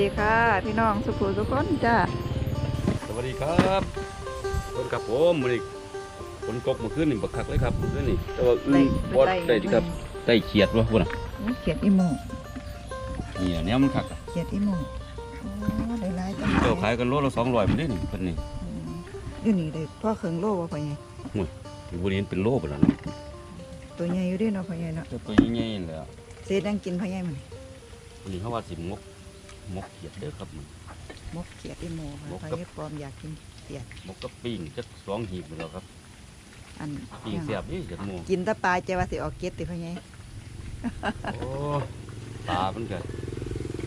ดีค่ะ พี่น้องสุขุทุกคนจ้าสวัสดีครับคนกับผมมือนี้ฝนตกเมื่อคืนนี่บักคักเลยครับเมื่อคืนนี่แต่ว่าอึ้งบอดได้ที่ครับได้เขียดวะพุ่นน่ะเขียดอีโมเนี่ยเนี่ยมันคักอะเขียดอีโมโอ้ได้หลายจังเจ้าขายกันโลละสองร้อยมันได้นี่เพิ่นนี่อยู่นี่ได้พ่อเคิงโลว่าพ่อใหญ่อยู่บริเวณเป็นโลไปแล้วเนาะตัวใหญ่อยู่เด้วยเนาะพ่อใหญ่เนาะเจ้าตัวใหญ่ๆเลยอะเศษยังกินพ่อใหญ่มันอันนี้เขาว่าสิมก มกเขียดเด้อครับมันมกเขียดอีโมค่ะมกพ่อกับใหญ่ปลอมอยากกินเขียดมกกับปิ้งจักสองหีบหมดแล้วครับ อันปิ้งเสียบนี่เขียดหมูกินแตะปลาใจว่าสิออกเก็ดติพ่อใหญ่โอ้ตามันก็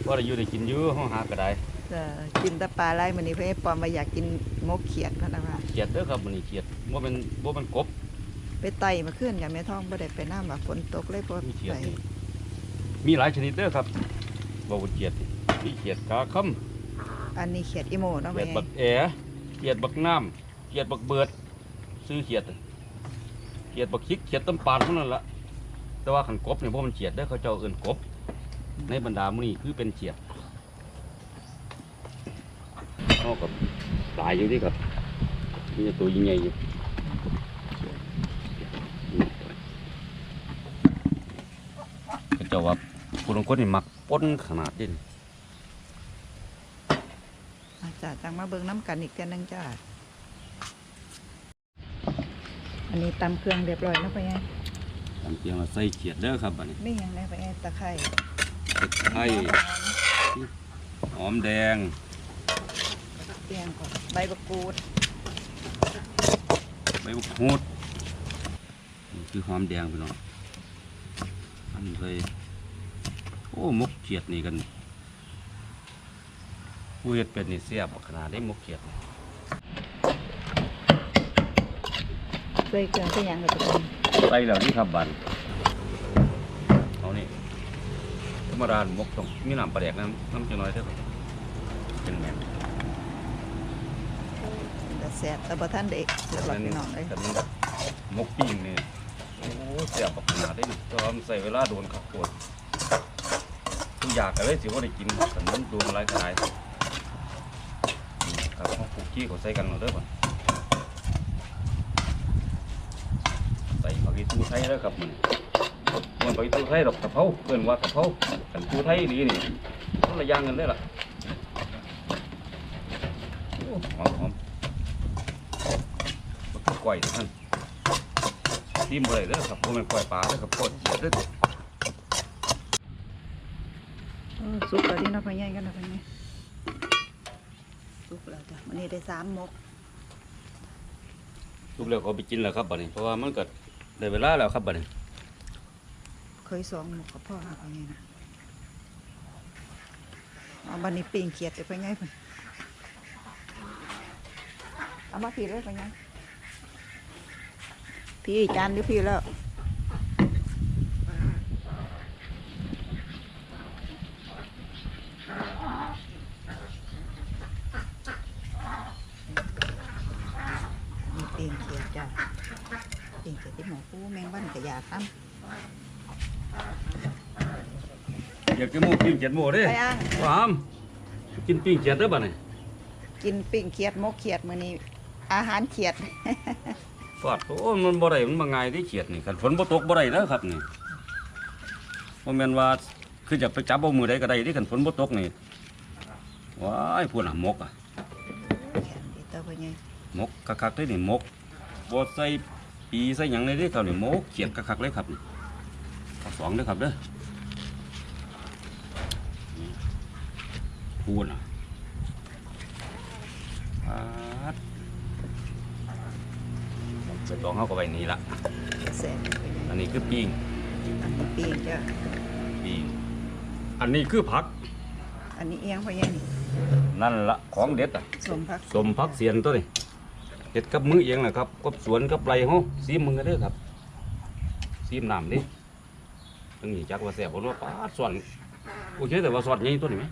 ว่าได้อยู่ได้กินอยู่ห้องหากระไดเออกินแตะปลาไรมื้อนี้พ่อใหญ่ปลอมว่าอยากกินมกเขียดพะนะว่าเขียดเด้อครับมันนี่เขียดว่าเป็นว่าเป็นกบ ไปไต่มาขึ้นกับแม่ท้องบ่ได้ไปน้ำว่าฝนตกเลยพอมีเขียดไปนี่มีหลายชนิดเด้อครับบ่ว่าเขียดนี่ มีเขียดกาค่ำอันนี้เขียดอีโมเนาะเขีพ่อยดใหญ่บักแอเขียดบักน้ำเขียดบักเบิด ซื้อเขียดเขียดบักคิกเขียดต้นปานเท่านั้นละแต่ว่าขันกบเนี่ยพวกมันเขียดได้อเขาเจ้าเอิ้นกบ ในบรรดาหมูนี่คือเป็นเขียดนอกกับหลายอยู่ที่ครับมีแต่ตัวยิ่งใหญ่อยู่เขาเจ้าว่าผู้ลงคนนี่มักป้นขนาดนี้อา จารย์จังมาเบิ่งน้ำกันอีกเทื่อนึงจ้า อันนี้ตำเครื่องเรียบร้อยแล้วไปไงตามเพียงเราใส่เขียดเด้อครับอันนี้ไม่ยังได้ไปไงตะไคร้ตะไคร้หอมแดงเตียงก่อนใบมะกรูด ใบมะกรูดนี่คือหอมแดงพี่น้องอันเลยโอ้มกเขียดนี่กัน ผู้เฮ็ดเป็ดนี่เสียบขนาดได้มกเขียดนี่ใส่เครื่องใส่หยังกับทุกคนใส่แล้วนี่ครับบันเอานี่ธรรมดามกต้องมีน้ำปลาแดกน้ำน้ำจะน้อยเท่าครับเป็นแมนแต่แซ่บแต่บ่ทันเด็กเรียบร้อยพี่น้องเลยแต่มันมกปิ้งนี่โอ้เสียบขนาดได้นี่แต่ว่ามันใส่เวลาโดนขับปวดทุกอย่างก็เลยสิว่าได้กินแต่มันโดนหลายกระไรครับเขี้เขาใส่กันหมดเด้อบ่นใส่ผักอีตูไทยแล้วครับมันมันผักอีตูไทยดอกกะเพราเกินว่ากะเพรากันตูไทยดีนี่คนละอย่างกันเลยล่ะหอมหอมมันคือกล้วยท่านทิมเลยเด้อครับพวกมันกล้วยปลาเด้อครับโคตรเด็ดเด้อสุกแล้วนี่นะพ่อใหญ่กันนะพ่อใหญ่ สุกแล้วจ้ะวันนี้ได้สามมกทุกเรื่องเขาไปกินแล้วครับบัดนี้เพราะว่ามันก็ได้เวลาแล้วครับบัดนี้เคยสองมกกับพ่อค่ะพ่อใหญ่นะเอาบันนี้ปิงเขียดเดี๋ยวพ่อใหญ่เพิ่นเอามาพี่เลยพ่อใหญ่พี่จานเดี๋ยวพี่แล้ว มีเตียงเขียดจ้ะเตียงเขียดที่หมอปู แมงวันกระยาตั้มอยากกินหมูปิ้งเจ็ดหมูเด้อไปอะว้ามกินปิ้งเจ็ดเด้อบัดนี้กินปิ้งเขียดมกเขียดมื้อนี้ อาหารเขียด ฟาดโอ้มันบ่ได้มันบ่ง่ายที่เขียดนี่คันฝนบ่ตกบ่ได้แล้วครับนี่บ่แม่นว่าคืออยากไปจับเอามือใดก็ได้ที่คันฝนบ่ตกนี่ว้ายพูดน่ะมกอะ แข็งดีเต้าไปไงมกคักๆเลยนี่มกบ่ใส่ ปีใส่หยังเลยเด้อครับนี่มกเขียดคักๆเลยครับนี่ข้อสองเด้อครับเด้อนี่พูดน่ะปาดใส่ตองเฮาก็ไว้นี่ละแซ่บอันนี้คือปิ้งอันนี้ปิ้งจ้ะปิ้งอันนี้คือผักอันนี้เอียงไปไงนี่นั่นละของเด็ดอะสมพักสมผักเสียนตัวนี้ เด็ดกับมือเองนะครับกับสวนกับไรเฮาซีมมึงกันเด้อครับซีมน้ำดิตั้งนี้จักว่าแซ่บบ่เนาะปาดสวนโอเคแต่ว่าสวนใหญ่ตัวนี้ไหม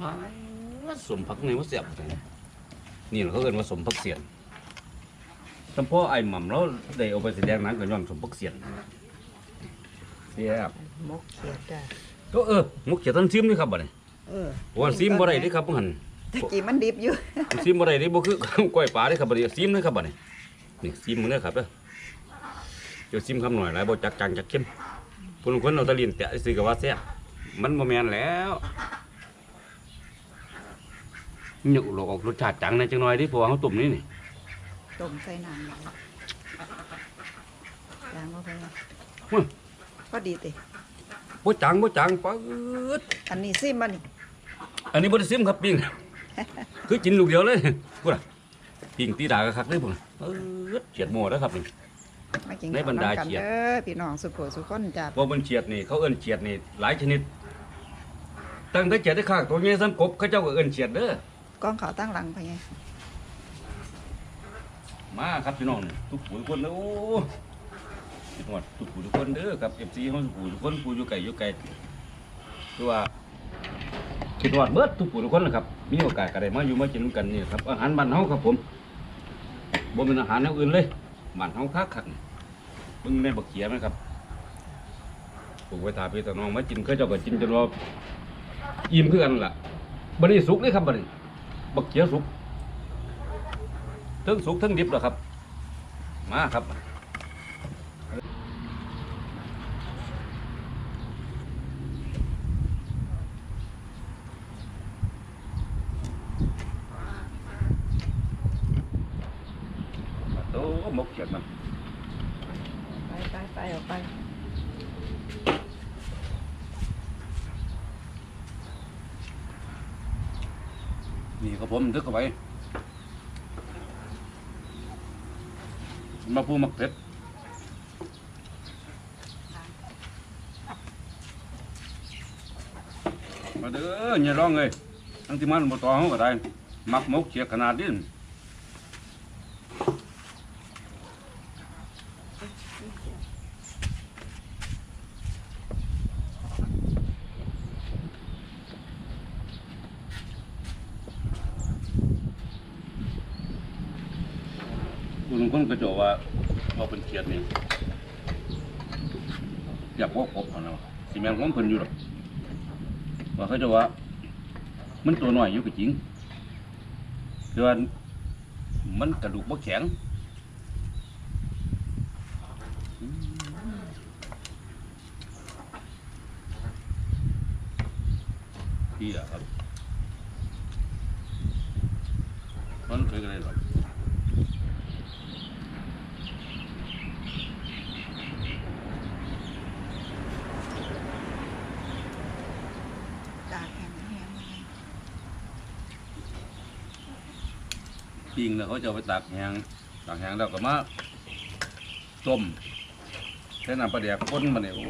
มาสมผักนี่ว่าแซ่บจังนี่แหละเขาเอิ้นว่าสมผักเสียนเฉพาะไอ้หม่ำเราได้เอาไปแสดงหนังก็ย้อนสมผักเสียนแซ่บมกเขียดจ้ะก็เออมุกเขียดทันซิมนี่ครับบัดนี้เออว่าซิมบ่ได้เด้ครับบ่หั่น ตะกี้มันดิบอยู่ซิมบ่ได้เด้บ่คือกล้วยปลาเด้ครับบัดนี้ซิมเลยครับบัดนี้นี่ซิมมันเด้อครับเด้อเดี๋ยวซิมคำหน่อยหลายบ่จักจังจักเข้มผู้ลางคนเอาแตะลินแตะซื้อก็ว่าแซ่บมันบ่แม่นแล้วหยุกโลกออกรสชาติจังในจังหน่อยดิเพราะว่าเฮาต้มนี่นี่ต้มใส่น้ำเลยล้างเข้าไปฮึพอดีติบ่จังบ่จังปืดอันนี้ซิมบ่นี่อันนี้บ่ได้ซิมครับปิ้ง คือกินลูกเดียวเลยพุ่นน่ะปิ้งตีดาก็คักเลยพุ่นน่ะปืดเฉียดหม้อแล้วครับนี่ มากินในบรรดาข้วำกันเขียดเด้อพี่น้องสุโขสุขคนจ้าว่ามันเฉียดนี่เขาเอิ้นเฉียดนี่หลายชนิด ตั้งแต่เฉียดได้ข้างตัวนี้ซ้ำกบเขาเจ้าก็เอิ้นเฉียดเด้อกองเขาตั้งหลังไปไงมาครับพี่น้องนี่ทุกผู้ทุกคนเด้อโอ้คิดฮอดทุกผู้ทุกคนเด้อครับ FC เฮาทุกผู้ทุกคนผู้อยู่ไกลอยู่ไกลคือว่า คิดฮอดเบิดทุกผู้ทุกคนนะครับ มีโอกาสก็ได้มาอยู่มากินกันนี่ครับอาหารบ้านเฮาครับผมบ่เป็นอาหารแนวอื่นเลยบ้านเฮาคักๆนี่เบิ่งในบักเขียไหมครับปลูกไว้ทาพี่ตาน้องมากินเขาเจ้าก็กินจนว่าอิ่มคือกันล่ะบันนี้สุกเลยครับบันนี้บักเขียสุกทั้งสุกทั้งดิบแล้วครับ มาครับ โอ้หมกเขียดมันไปไปไปออกไปนี่ครับผมทึกเข้าไปมาพูมักเผ็ดมาเด้ออย่าร้องเลยทั้งที่มันบ่ตอเขาก็ได้มักหมกเขียดขนาดนี้ คุณคนก็จะว่าเอาเป็นเขียดนี่ อยากว่าครบของเนาสิแมงของเพิ่นอยู่หรอกว่าเขาจะว่า มันตัวหน่อยอยู่ก็จริงแต่ว่ามันกระดูกบ่แข็งดีอะครับมันเคยกันเลยหรอก ตากแห้งแห้ง ปิ้งแล้วเขาจะเอาไปตากแห้งตากแห้งแล้วก็มาต้มแค่น้ำปลาแดกข้นมาเนี่ยโอ้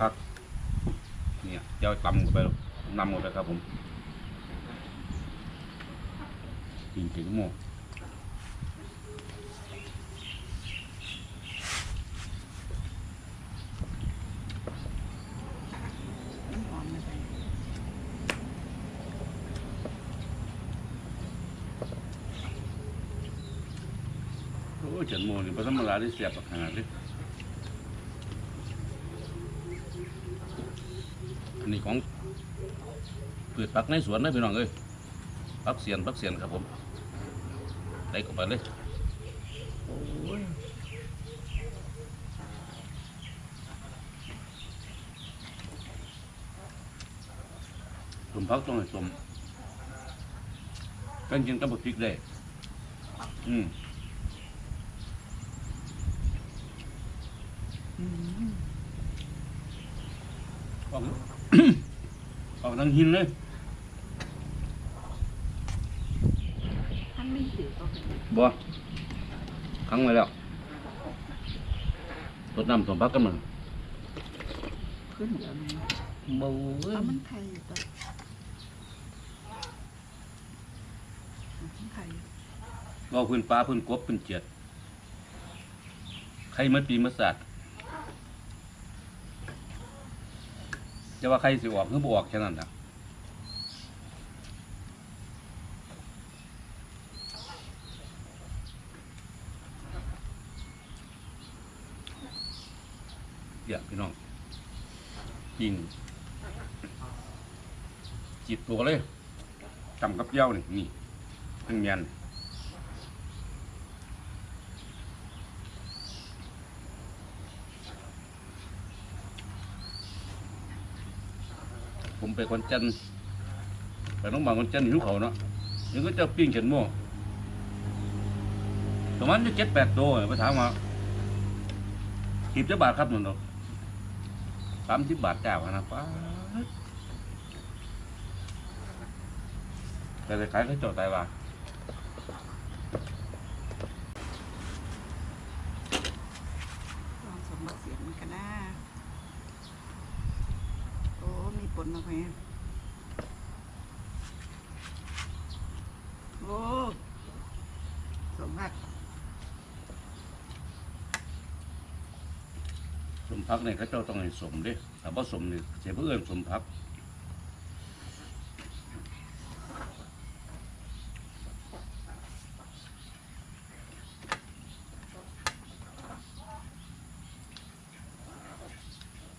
คักเนี่ยเจ้าตำกันไปนำเข้าไปครับผมกินถึงหมด น้ำหอมเลยไป โอ้เฉินหมูนี่พระธรรมราที่เสียบขนาดนี้อันนี้ของพืชผักในสวนนะพี่น้องเอ้ยผักเสียนผักเสียนครับผมได้เข้าไปเลยสมพักต้องให้สมกันจริงต้องบดพริกได้อืม อืมออกออกทางหินเลยท่านไม่ถือก็เป็นบ่ขังไว้แล้วรดน้ำสมพักกันมันขึ้นเดี๋ยวนี้เบาเว้ยเอามันไข่อยู่ตัวมันไข่อยู่เราพื้นปลาพื้นกบพื้นเจียดใครมาตีมาสัตว์ จะว่าใครสิออกหรือบ่อกแค่นั้นนะเดี๋ยวพี่น้องยิงจิตตัวเลยจำกับเย้านี่นี่เพิ่งเมียน ไปคนจันไปน้องบางคนจันหิวเขาเนาะยังก็จะปิ้งเขียนโม่ประมาณจะเจ็ดแปดตัวไปถามว่าขีบจะบาทครับหนุ่นสามสิบบาทเจ้านะป้าแต่ไปขายก็จบตายว่า ลองสมบัติเสียงมันกันนะโอ้ มีปนมาไหมโอ้สมบัติสมพักเนี่ยเขาเจ้าต้องให้สมเด้ถ้าบ่าสมเนี่ยเสียเพื่อนสมพัก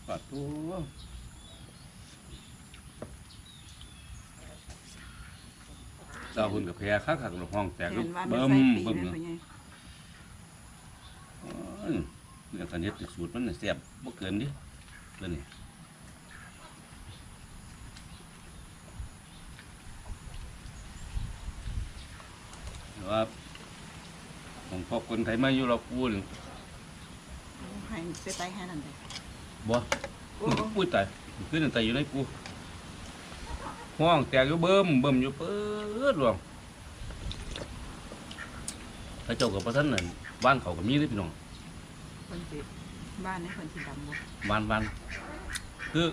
ปัดตัว ดาวหุ่นกับแพรคักขักลงห้องแตกเห็นว่ามันเบิ่มใส่ปีเบิ่มนะเนาะพ่อใหญ่โอ้ยเรื่องการเฮ็ดสูตรมันน่ะแซ่บบ่เกินดิเกินนี่แต่ว่าของพวกคนไทยมาอยู่เราปูนี่โอ้ให้ไปไตให้นั่นเลยบ่โอ้ปูตายขึ้นตายอยู่ในปู ห้องแตกอยู่เบิ่มเบิ่มอยู่เปิดรวงพระเจ้ากับพระท่านนั่นบ้านเขาก็มีเด้อพี่น้องคนสิบ้านนี้คนสิดำบ่วันวันคือ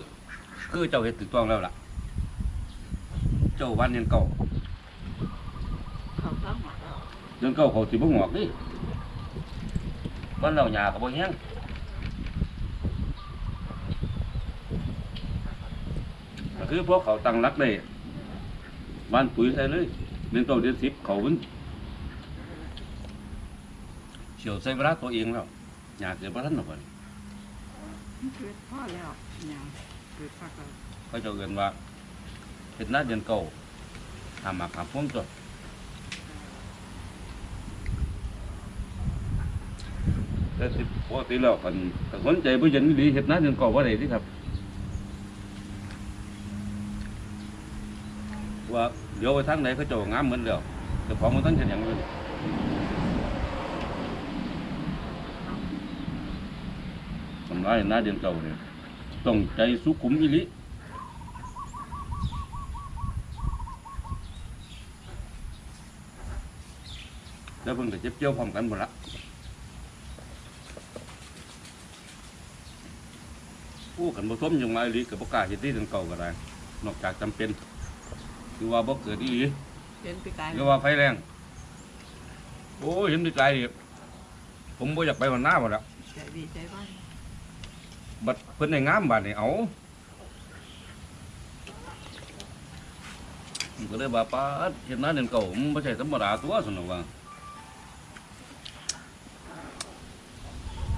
คือเจ้าเห็ดถูกต้องแล้วล่ะ เจ้าวันยังเก่าเขาเข้าหมดแล้วยังเก่าเขาสิบ่งอกดิวันเราหยาก็บ่แห้ง คือพวกเขาตั้งรักได้บ้านปุ๋ยใส่เลยเดือนเก้าเดือนสิบเขามันเฉียวใส่เวลาตัวเองแล้วหยากเกิดบ่ทันหรอกบัดนี้เกิดพ่อแล้วเนี่ยเกิดพ่อก็เขาจะเอินว่าเห็ดหน้าเดือนเก่าทำมาขับพ่วงตัวแต่สิปกติแล้วกันถ้าสนใจผู้เย็นดีเห็ดหน้าเดือนเก่าว่าไรที่ครับ ว่าเดี๋ยวไปทางไหนเขาจะงามเหมือนเดิมแต่ของมันต้องเห็นอย่างอื่นทำไรหน้าเดือนเก่าเนี่ยต้องใจสุขุมอิลิแล้วเพิ่งจะเจ็บเจียวพร้อมกันหมดละโอ้กันผสมยังไงลิกับปกล้าเห็ดที่ถึงเก่าก็ได้นอกจากจำเป็น คือว่าบ่เกิดอีหลีเป็นปีกายคือว่าไฟแรง โอ้ยเห็นดีใจดิผมบ่อยากไปวันหน้าหมดแล้วใจดีใจบ้านบัดเพิ่นในงามบาดนี่เอาผมก็เลยว่าป้าดเห็นหน้าเดือนเก่ามันไม่ใช่ธรรมดาตัวสนุกว่า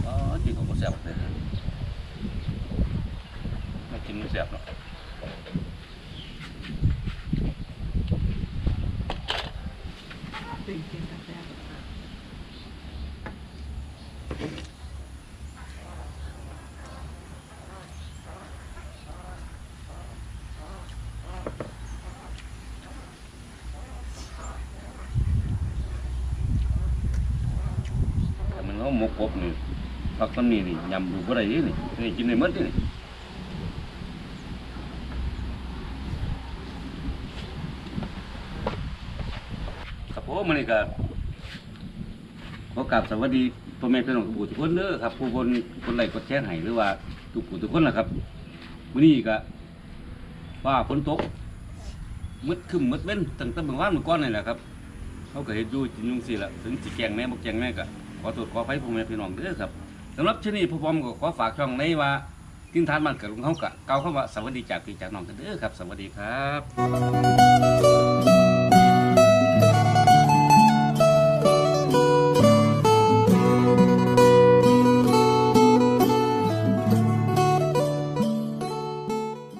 อ๋อจริงเขาก็แซ่บเลยมากินมันแซ่บเนาะ เป็นกินกาแฟแต่มันเอาหมกกบนี่ผักตำนี่นี่ยำดูบ่ได้นี่นี่นี่กินได้ห มดนี่ครับผมมันนี่ก็ขอกราบสวัสดีพ่อแม่พี่น้องทุกผู้ทุกคนเด้อครับผู้คนคนใดกดแชร์ให้หรือว่าทุกผู้ทุกคนล่ะครับมื้อนี้ก็ว่าฝนตกมืดครึ้มมืดเว้นตั้งแต่เมื่อวานเมื่อก่อนนี่แหละครับเขาก็เห็นอยู่จินยุงสิละถึงสิแกงแม่บอกแกงแม่ก็ขอโทษขออภัยพ่อแม่พี่น้องเด้อครับสำหรับชนี้พ่อพอมก็ขอฝากช่องในว่าทิ้งทานมันเกิดของเขากะเก่าเข้าว่าสวัสดีจากพี่จากน้องกันเด้อครับ สวัสดีครับ